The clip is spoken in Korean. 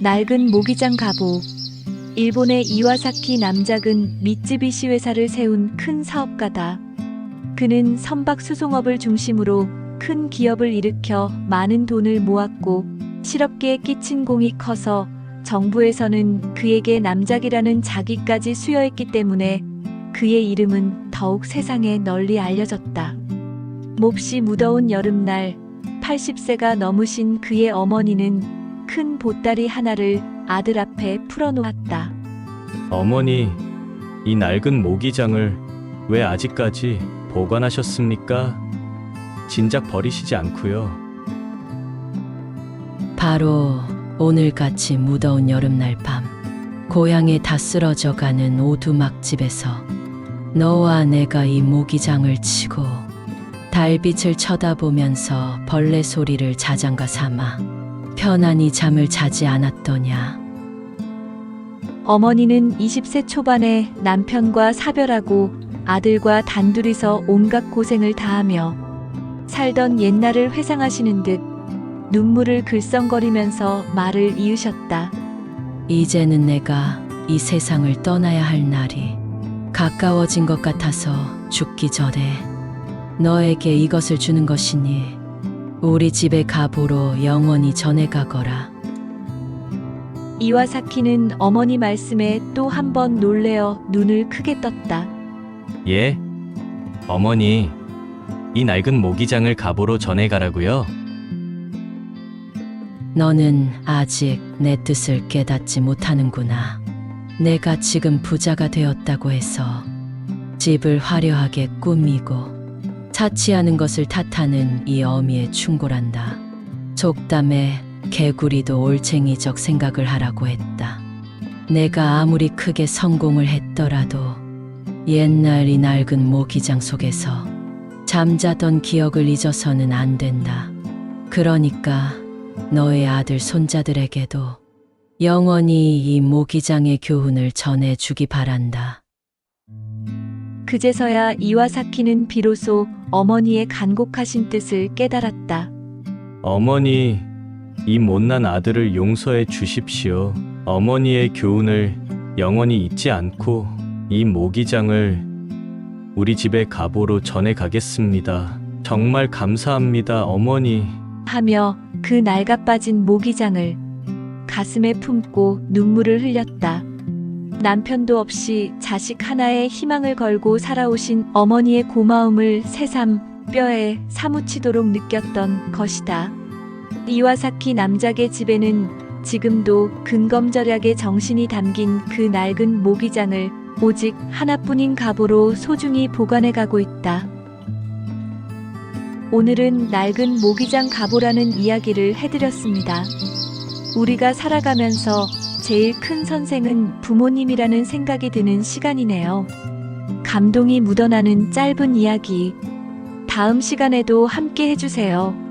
낡은 모기장 가보. 일본의 이와사키 남작은 미쯔비시 회사를 세운 큰 사업가다. 그는 선박 수송업을 중심으로 큰 기업을 일으켜 많은 돈을 모았고 실업계에 끼친 공이 커서 정부에서는 그에게 남작이라는 자기까지 수여했기 때문에 그의 이름은 더욱 세상에 널리 알려졌다. 몹시 무더운 여름날 80세가 넘으신 그의 어머니는 큰 보따리 하나를 아들 앞에 풀어놓았다. 어머니, 이 낡은 모기장을 왜 아직까지 보관하셨습니까? 진작 버리시지 않고요. 바로 오늘같이 무더운 여름날 밤 고향에 다 쓰러져 가는 오두막집에서 너와 내가 이 모기장을 치고 달빛을 쳐다보면서 벌레 소리를 자장가 삼아 편안히 잠을 자지 않았더냐. 어머니는 20세 초반에 남편과 사별하고 아들과 단둘이서 온갖 고생을 다하며 살던 옛날을 회상하시는 듯 눈물을 글썽거리면서 말을 이으셨다. 이제는 내가 이 세상을 떠나야 할 날이 가까워진 것 같아서 죽기 전에 너에게 이것을 주는 것이니 우리 집의 가보로 영원히 전해가거라. 이와사키는 어머니 말씀에 또 한 번 놀래어 눈을 크게 떴다. 예? 어머니, 이 낡은 모기장을 가보로 전해가라고요? 너는 아직 내 뜻을 깨닫지 못하는구나. 내가 지금 부자가 되었다고 해서 집을 화려하게 꾸미고 차치하는 것을 탓하는 이 어미에 충고란다. 족담에 개구리도 올챙이적 생각을 하라고 했다. 내가 아무리 크게 성공을 했더라도 옛날 이 낡은 모기장 속에서 잠자던 기억을 잊어서는 안 된다. 그러니까 너의 아들 손자들에게도 영원히 이 모기장의 교훈을 전해주기 바란다. 그제서야 이와사키는 비로소 어머니의 간곡하신 뜻을 깨달았다. 어머니, 이 못난 아들을 용서해 주십시오. 어머니의 교훈을 영원히 잊지 않고 이 모기장을 우리 집의 가보로 전해가겠습니다. 정말 감사합니다, 어머니. 하며 그 낡아 빠진 모기장을 가슴에 품고 눈물을 흘렸다. 남편도 없이 자식 하나에 희망을 걸고 살아오신 어머니의 고마움을 새삼 뼈에 사무치도록 느꼈던 것이다. 이와사키 남작의 집에는 지금도 근검절약의 정신이 담긴 그 낡은 모기장을 오직 하나뿐인 가보로 소중히 보관해 가고 있다. 오늘은 낡은 모기장 가보라는 이야기를 해드렸습니다. 우리가 살아가면서 제일 큰 선생은 부모님이라는 생각이 드는 시간이네요. 감동이 묻어나는 짧은 이야기. 다음 시간에도 함께 해주세요.